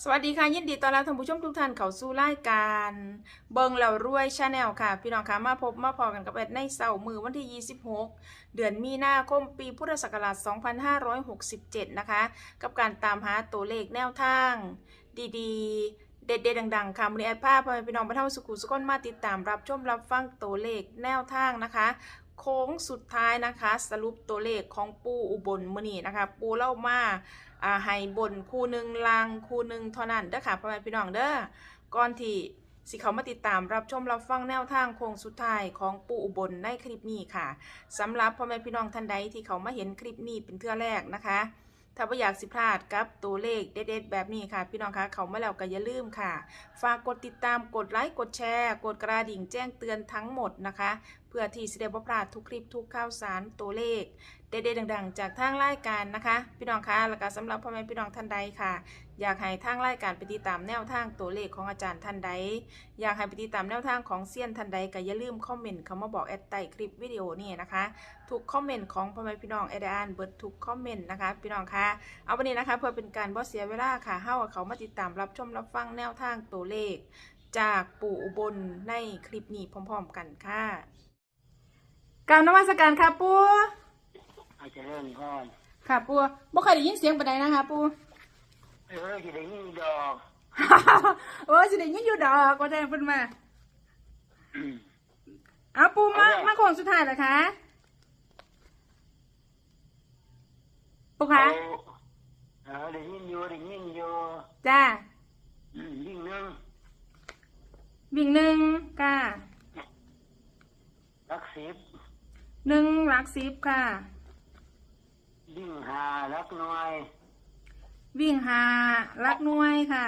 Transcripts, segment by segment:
สวัสดีค่ะ ยินดีต้อนรับท่านผู้ชมทุกท่านเข้าสู่รายการ เบิงแล้วรวยชาแนลค่ะ พี่น้องคะมาพบมาพอกันกับแอดในเสาร์มือวันที่ 26 เดือนมีนาคมปีพุทธศักราช 2567 นะคะ กับการตามหาตัวเลขแนวทาง ดีๆ เด็ดๆดังๆค่ะมือแอดภาพพ่อพี่น้องบรรเทาสุขุสุขนมาติดตามรับชมรับฟังตัวเลขแนวทางนะคะโค้งสุดท้ายนะคะ สรุปตัวเลขของปูอุบลมือนี้นะคะ ปูเล่ามา อ่าให้บนคู่หนึ่งลางคู่หนึ่งเท่านั้นเด้อค่ะพ่อแม่พี่น้องเด้อก่อนที่สิเขามาติดตามรับชมรับฟังแนวทางโค้งสุดท้ายของปู่อุบลในคลิปนี้ค่ะสำหรับพ่อแม่พี่น้องท่านใดที่เขามาเห็นคลิปนี้เป็นเทื่อแรกนะคะ ถ้าไม่อยากสิพลาดกับตัวเลขเด็ดๆแบบนี้ค่ะ พี่น้องคะเขามาแล้วก็อย่าลืมค่ะ ฝากกดติดตามกดไลค์กดแชร์ กดกระดิ่งแจ้งเตือนทั้งหมดนะคะ เพื่อที่จะได้บ่พลาดทุกคลิปทุกข่าวสารตัวเลข เด็ดๆดัง ๆ จากทางรายการนะคะ พี่น้องคะแล้วก็สำหรับพ่อแม่พี่น้องท่านใดค่ะ อยากให้ทางรายการไปติดตามแนวทางตัวเลขของอาจารย์ท่านใด อยากให้ไปติดตามแนวทางของเซียนท่านใดก็อย่าลืมคอมเมนต์คำว่าบอกแอดใต้คลิปวิดีโอนี่นะคะทุกคอมเมนต์ของพ่อแม่พี่น้องแอดอ่านเบิร์ดทุกคอมเมนต์นะคะพี่น้องคะเอาวันนี้นะคะ เพื่อเป็นการบ่เสียเวลาค่ะเฮาเขามาติดตามรับชมรับฟังแนวทางตัวเลข จากปู่อุบลในคลิปนี้พร้อม ๆ กันค่ะ กรารนมัสการค่ะปู่อาจจะเริ่มก่อนค่ะปูบ่เคยได้ยินเสียงปานใดนะคะปู เออจะได้ยินดอก โอ้ยสิได้ยินอยู่ดอกว่าแต่เพิ่นมาเอาปูมาเอาเด้อมาโค้งสุดท้ายเหรอคะปูคะเออได้ยินอยู่ได้ยินอยู่จ้าอืมยิ่งหนึงวิ่งหนึ่งค่ะรักสิบ หนึ่งหลักสิบค่ะยิ่งหารักหน่วยวิ่งหาหลักหน่วยค่ะ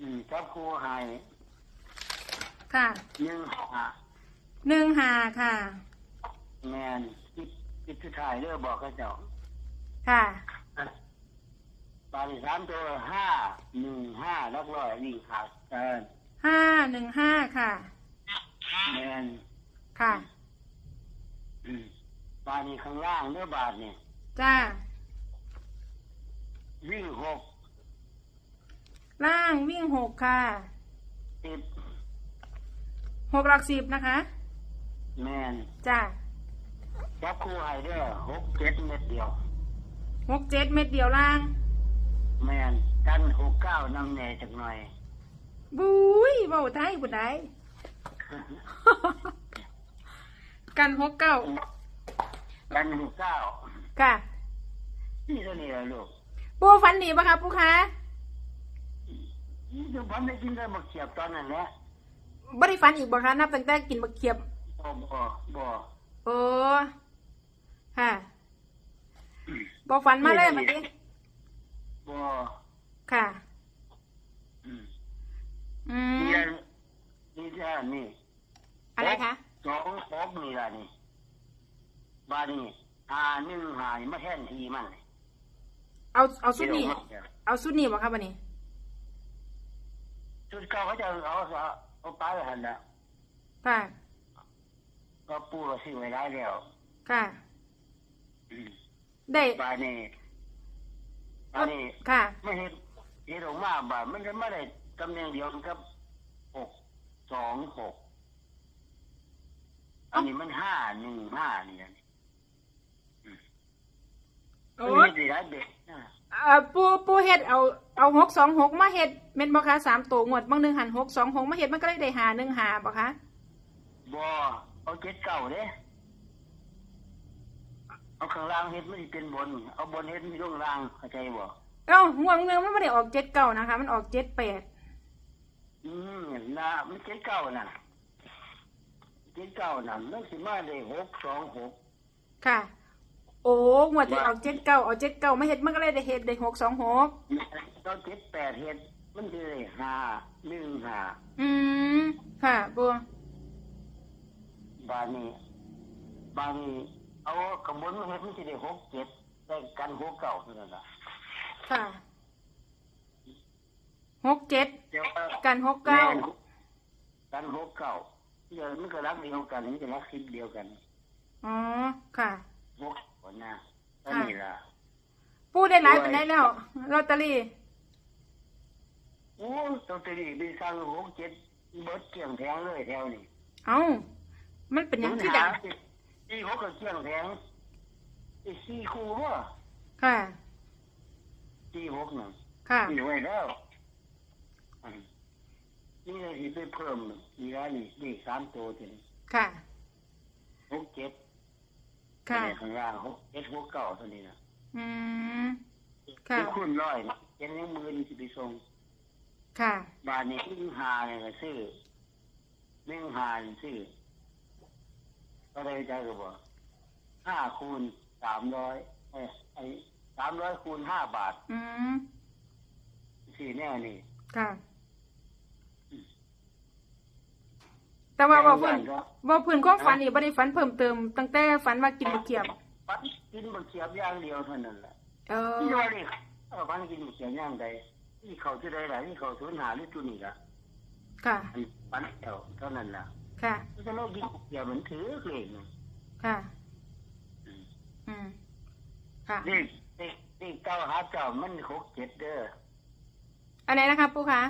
อืมจับครูใหายค่ะหนึ่งหาหนึ่งหาค่ะ แมนคิดคิดสุดท้ายเด้อบอกเขาเจ้าค่ะอะบาลีสามตัวห้าหนึ่งห้ารักร้อยวิ่งขาดเกินห้าหนึ่งห้าค่ะ แมนค่ะอืม บาลีข้างล่างเด้อบาทเนี่ยจ้าวิ่งหกล่างวิ่งหกค่ะสิบหกหลักสิบนะคะ แมนจ้าจับครูใหายเด้อหกเจ็ดเม็ดเดียวหกเจ็ดเม็ดเดียวล่าง แมนกันหกเก้านำแหน่จักหน่อยบุ้ยเบาไทยบุได้ กันหกเก้า กันหกเก้าค่ะนี่เท่านี้แหละลูกปูฟันดีปะคะปูคะนี่คือผมได้กินได้บักเขียบตอนนั้นแหละบ่ได้ฟันอีกบ่คะนับตั้งแต่กินมะเขียบบ่บ่บ่โอ้ค่ะบ่ฟันมาเลยเมื่อกี้บ่ค่ะ อืมอืมนี่แหละนี่แค่นี่อะไรคะสองหกนี่ล่ะนี่ บาดนี่หาหนึ่งหานี่มาแทนทีมันเอาเอาสุดนี้เดี๋ยวมาเดี๋ยวเอาสุดนี้บ่คะบัดนี้ ชุดเก่าเขาจะเอาเอาเอาไปหันละค่ะก็ปูเราซื้อไว้ได้แล้วค่ะอืมได้บาดนี่บาดนี่ค่ะไม่เห็นเห็นออกมาบาดมันจะไม่ได้ตำแหน่งเดียวกันครับหกสองหกอันนี้มันห้าหนึ่งห้านี่นะ โอ้ยมีหลายเบ็ดเอ่อปูปูเฮ็ดเอาเอาหกสองหกมาเฮ็ดเม็นบ่คะสามตัวงวดบางหนึ่งหันหกสองหกมาเฮ็ดมันก็เลยได้หาหนึ่งหาบ่คะบ่เอาเจ็ดเก่าเด้เอาข้างล่างเฮ็ดมันเป็นบน เอาบนเฮ็ดมันลงล่างเข้าใจบ่เอ้างวดเงินมันไม่ได้ออกเจ็ดเก้านะคะ มันออกเจ็ดแปดอืมน่ะมันเจ็ดเก่าน่ะเจ็ดเก่าน่ะมันสิมาได้หกสองหกค่ะ โอ้งวดที่ออกเจ็ดเก้าเอาเจ็ดเก้ามาเฮ็ดมันก็เลยได้เฮ็ดได้หกสองหกเราเจ็ดแปดเฮ็ดมันสิได้ห้าหนึ่งห้าอืมค่ะปูบานนี้บานนี้เอากระบวนมาเฮ็ดมันสิได้หกเจ็ดได้กันหกเก่าเท่านั้นล่ะค่ะหกเจ็ดเดี๋ยวว่ากันหกเก้าแม่นกันหกเก่าเดี๋ยวมันก็รักเดียวกันมันก็รักสิบเดียวกันอ๋อค่ะหก คนนะก็นี่ล่ะปูได้หลายเป็นได้แล้วลอตเตอรี่โอ้ตัวตรีไปสั่งหกเจ็ดเบิดเกี่ยงแพงเลยแถวนี้เอ้ามันเป็นหยังที่ดังที่หกก็เกี่ยงแพงอีกสี่คู่บ่ค่ะสี่หกหนึ่งค่ะมีไว้แล้วอืมนี่เลยที่ไปเพิ่มอีกแล้วนี่นี่สามตัวทีนี้ค่ะหกเจ็ด ค่ะในข้างล่างหกเจ็ดหกเก้าตัวนี้นะอืมค่ะที่คุณร้อยนะเจ็ดนิ้วมือนี่สิไปส่งค่ะ บาทนี้หนึ่งหาเนี่ยก็ซื้อหนึ่งหานี่ซื้อก็ได้ใจก็บอกห้าคูณสามร้อยเอ้ยไอ้สามร้อยคูณห้าบาท อืมสี่แน่นี่ ค่ะ แต่ว่าว่าเพิ่นก็ว่าเพิ่นความฝันนี่บ่ได้ฝันเพิ่มเติม ตั้งแต่ฝันว่ากินบักเขียบปัดกินบะเขียบอย่างเดียวเท่านั้นแหละเออที่ว่านี่เออปันกินบะเขียบอย่างใดที่เขาจะได้หลายที่เขาสูญหาหรือตัวนี้ละค่ะอันปันเดียวเท่านั้นแหละค่ะถ้าเรากินบะเขียบมันถือเกรงนะค่ะ อืมอืมค่ะนี่นี่นี่เก้าหาเจ้ามันหกเจ็ดเด้ออันไหนนะคะปู่คะ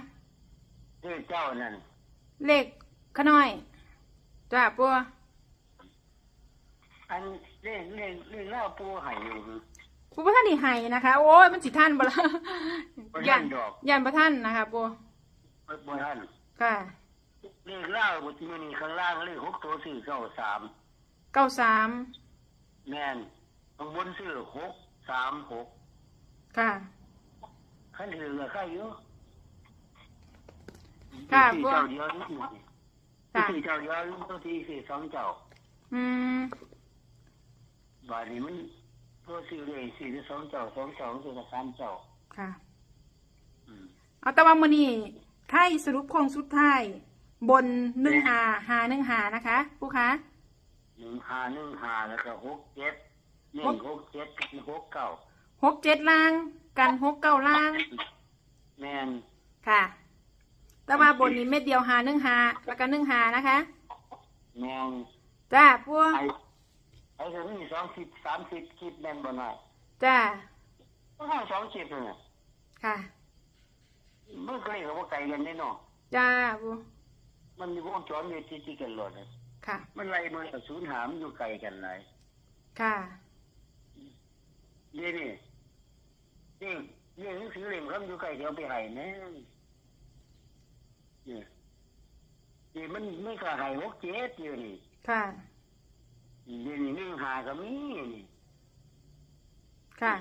นี่เจ้านั่นเลข ขน้อยจ้าปู่อันเล่นเล่นเล่นเล่าปูไห่อยู่ปู่บ่ทันได้ให้นะคะ โอ้ยมันสิท่านบ่ล่ะบ่ย่าทันนดอกย่านบ่ท่านนะคะปู่บ่บ่ทันค่ะเล่นเล่าบทที่นี่ข้างล่างเลขหกตัวสี่เก้าสามเก้าสามแม่นข้างบนซื้อหกสามหกค่ะขั้นถือกับใครอยู่ค่ะที่พวกเจ้าเดียวนี่ค่ะ ที่เจ้าเดียวนี่ตัวที่สี่สองเจ้า อืมบาดนี้มันตัวสี่เลยสี่ที่สองเจ้าสองเจ้าสี่กับสามเจ้าค่ะ อืมเอาแต่ว่ามื้อนี้ไทยสรุปโครงสุดท้าย บนหนึ่งหาหาหนึ่งหานะคะ ผู้คะหนึ่งห้าหนึ่งห้าแล้วก็หกเจ็ดหนึ่งหกเจ็ดหกเก้าหกเจ็ดล่าง กันหกเก้าล่าง แม่นค่ะ แต่ว่าบนนี้เม็ดเดียวหาหนึ่งหาแล้วก็หนึ่งหานะคะ แม่นจ้าพวกไอ้ไอ้คนนี้สองสิบสามสิบคลิปแม่นบ่น้อยจ้าก็ห้าสองคลิปเลยน่ะค่ะมันก็เลยกว่าไกลกันแน่นอนจ้าพวกมันมีวงจรอยู่ที่ที่กันหลดน่ะค่ะ มันไล่มันกับศูนย์หามนอยู่ไกลกันหลายค่ะเดี๋ยวนี่นี่นี่หนังสือเล่มคำอยู่ไกลเดี๋ยวไปให้แน่ นี่นี่มันไม่กล้าให้หกเจ็ดอยู่นี่ค่ะเดี๋ยวนี้หนึ่งหาก็มีนี่ค่ะ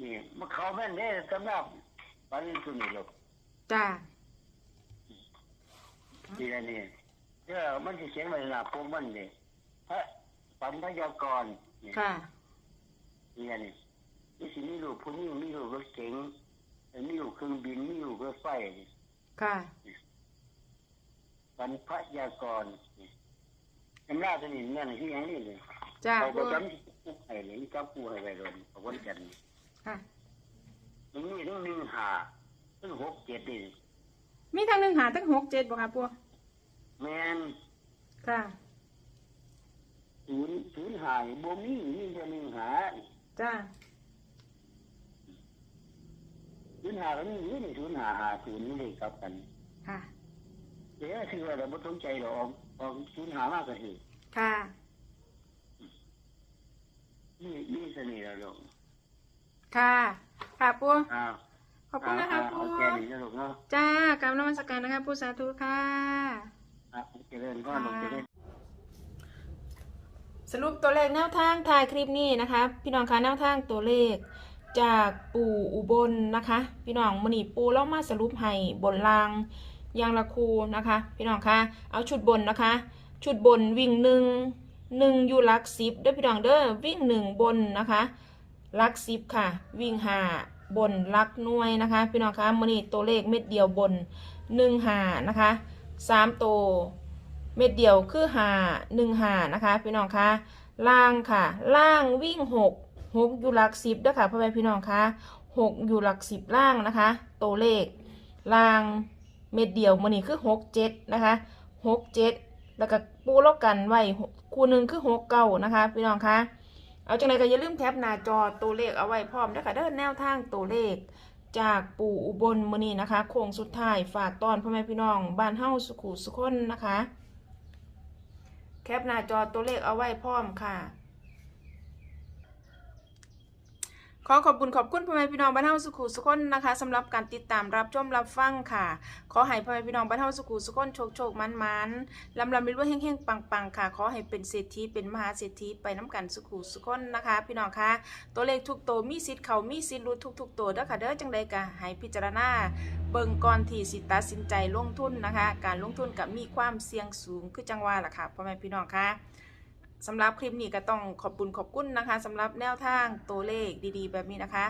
นี่มันเขาแม่นเด้สำหรับปันสุนี่หรอกจ้านี่แหละนี่เดี๋ยวมันจะเขียนไว้หลับพวกมันเลยพระปันพยากรณ์นี่ค่ะนี่แหละนี่นี่สิมีลูกผู้นี้มีลูกรถเก๋งมีลูกเครื่องบินมีลูกรถไฟนี่ ค่ะปันพยากรณ์นี่อำนาจตัวนี้นั่นที่ยังนี่เลยจ้าเขาพก็วกจำให้เลยจับกูให้ไปเลยเอาวันจันทร์ค่ะมันมีทั้งหนึ่งหาทั้งหกเจ็ดนี่มีทั้งหนึ่งหาทั้งหกเจ็ดบ่ค่ะพวกแมนค่ะศูนย์ศูนย์หานี่บ่มีมีแต่หนึ่งหาจ้า ศูนย์หาก็มีอยู่นี่ศูนย์หาหาศูนย์นี่เลยกลับกันค่ะเดี๋ยวถือว่าเราบ่สนใจหรอกออกออกศูนย์หามากก็คือค่ะนี่นี่เสน่ห์เราลูกค่ะ ค่ะพวกอ้าวขอบคุณนะคะเอาพวเอากแค่นี้นะลูกเนาะจ้ากราบนมัสการนะคะผู้สาธุค่ะอะเจริญก็ลูกเจริญสรุปตัวเลขแนวทางถ่ายคลิปนี้นะคะ พี่น้องคะแนวทางตัวเลข จากปู่อุบลนะคะ พี่น้องมณีปูเล่ามาสรุปให้บนรางยางละคูนะคะ พี่น้องคะเอาชุดบนนะคะ ชุดบนวิ่งหนึ่งหนึ่งอยู่ลักสิบเด้อพี่น้องเด้อวิ่งหนึ่งบนนะคะลักสิบค่ะ วิ่งหาบนลักน่วยนะคะ พี่น้องคะมณีตัวเลขเม็ดเดียวบนหนึ่งหานะคะสามตัวเม็ดเดียวคือหาหนึ่งหานะคะ พี่น้องคะล่างค่ะ ล่างวิ่งหก หกอยู่หลักสิบด้วยค่ะพ่อแม่พี่น้องคะหกอยู่หลักสิบล่างนะคะ ตัวเลขล่างเม็ดเดียวมันนี่คือหกเจ็ดนะคะหกเจ็ดแล้วก็ปูแลกกันไว้คู่หนึ่งคือหกเก้านะคะ พี่น้องคะเอาจังไรก็อย่าลืมแคปหน้าจอตัวเลขเอาไว้พร้อมด้วยค่ะเด้อแนวทางตัวเลขจากปู่อุบลมือนี้นะคะโค้งสุดท้ายฝากตอนพ่อแม่พี่น้อง บ้านเฮ้าสุขุสุคนนะคะ แคปหน้าจอตัวเลขเอาไว้พร้อมค่ะ ขอขอบคุณขอบคุณพ่อแม่พี่น้องบ้านเฮาสุขุสุคนนะคะสำหรับการติดตามรับชมรับฟังค่ะ ขอให้พ่อแม่พี่น้องบ้านเฮาสุขุสุคนโชคโชคมันมันลำลำไปด้วยเฮงๆปังค่ะ ขอให้เป็นเศรษฐีเป็นมหาเศรษฐีไปน้ำกันสุขุสุคนนะคะ พี่น้องคะตัวเลขทุกตัวมีสิทธิ์เขามีสิทธิ์รู้ทุกๆตัวเด้อค่ะเด้อจังใดก็ให้พิจารณาเบิ่งก่อนที่สิตัดสินใจลงทุนนะคะ การลงทุนกับมีความเสี่ยงสูงคือจังว่าล่ะค่ะพ่อแม่พี่น้องคะ สำหรับคลิปนี้ก็ต้องขอบคุณขอบคุณนะคะสำหรับแนวทางตัวเลขดีๆ แบบนี้นะคะ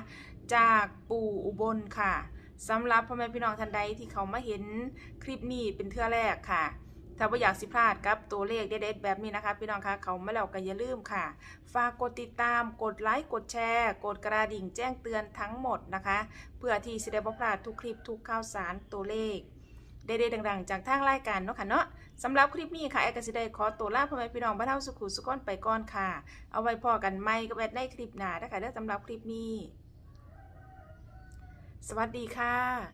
จากปู่อุบลค่ะสำหรับพ่อแม่พี่น้องท่านใดที่เขามาเห็นคลิปนี้เป็นเทื่อแรกค่ะ ถ้าว่าอยากสิพลาดกับตัวเลขเด็ดๆแบบนี้นะคะ พี่น้องคะเขามาแล้วก็อย่าลืมค่ะ ฝากกดติดตามกดไลค์กดแชร์ กดกระดิ่งแจ้งเตือนทั้งหมดนะคะ เพื่อที่จะได้บ่พลาดทุกคลิปทุกข่าวสารตัวเลข เด็ดๆดังๆ จากทางรายการเนาะค่ะเนาะสำหรับคลิปนี้ค่ะแอร์กสิได้ขอตัวลาพ่อแม่พี่น้องบ้านเฮาสุขุสุขอนไปก่อนค่ะ เอาไว้พอกันไหมกับแอดในคลิปหน้านะคะเด้อสำหรับคลิปนี้ สวัสดีค่ะ